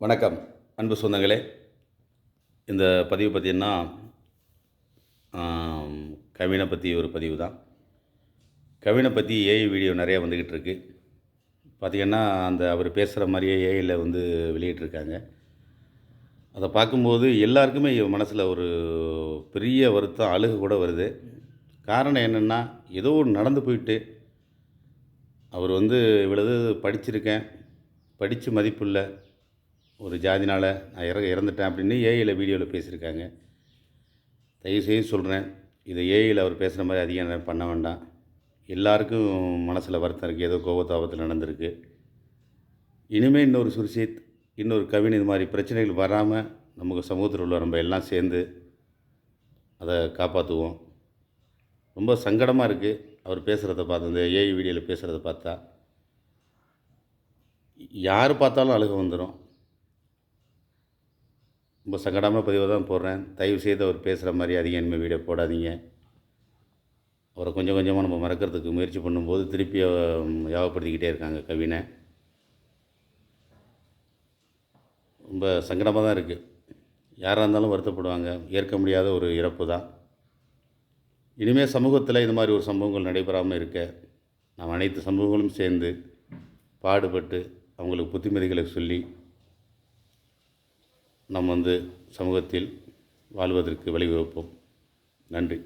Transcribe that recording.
வணக்கம் அன்பு சொந்தங்களே. இந்த பதிவு பார்த்தீங்கன்னா கவினை பற்றி ஒரு பதிவு தான். கவினை பற்றி ஏஐ வீடியோ நிறையா வந்துக்கிட்டு இருக்கு. பார்த்திங்கன்னா அந்த அவர் பேசுகிற மாதிரியே ஏஐயில் வந்து வெளியிட்டிருக்காங்க. அதை பார்க்கும்போது எல்லாருக்குமே மனசில் ஒரு பெரிய வருத்தம் அழுகு கூட வருது. காரணம் என்னென்னா ஏதோ ஒன்று நடந்து போயிட்டு அவர் வந்து இவ்வளவு படிச்சிருக்கேன் படித்து மதிப்பு இல்லை ஒரு ஜாதினால் நான் இற இறந்துட்டேன் அப்படின்னு ஏஐயில் வீடியோவில் பேசியிருக்காங்க. தயவுசெய்து சொல்கிறேன் இதை ஏஐயில் அவர் பேசுகிற மாதிரி அதிகம் நேரம் பண்ண வேண்டாம். எல்லாருக்கும் மனசில் வருத்தம் இருக்குது ஏதோ கோபத்தாபத்தில் நடந்திருக்கு. இனிமேல் இன்னொரு சுர்ஷித் இன்னொரு கவின் இது மாதிரி பிரச்சனைகள் வராமல் நமக்கு சமூகத்தில் உள்ள நம்ம எல்லாம் சேர்ந்து அதை காப்பாற்றுவோம் ரொம்ப சங்கடமாக இருக்குது அவர் பேசுகிறத பார்த்து இந்த ஏஐ வீடியோவில் பேசுகிறத பார்த்தா யார் பார்த்தாலும் அழுக வந்துடும் ரொம்ப சங்கடமான பதிவாக தான் போடுறேன். தயவு செய்து அவர் பேசுகிற மாதிரி அதிகம் இனிமேல் வீடியோ போடாதீங்க. அவரை கொஞ்சம் கொஞ்சமாக நம்ம மறக்கிறதுக்கு முயற்சி பண்ணும்போது திருப்பி அஹ், இருக்காங்க கவினை. ரொம்ப சங்கடமாக தான் இருக்குது யாராக இருந்தாலும் வருத்தப்படுவாங்க. ஏற்க முடியாத ஒரு இறப்பு தான். இனிமேல் சமூகத்தில் இது மாதிரி ஒரு சம்பவங்கள் நடைபெறாமல் இருக்க நாம் அனைத்து சமூகங்களும் சேர்ந்து பாடுபட்டு அவங்களுக்கு புத்திமதிகளை சொல்லி நாம் வந்து சமூகத்தில் வாழ்வதற்கு வழிவகுப்போம். நன்றி.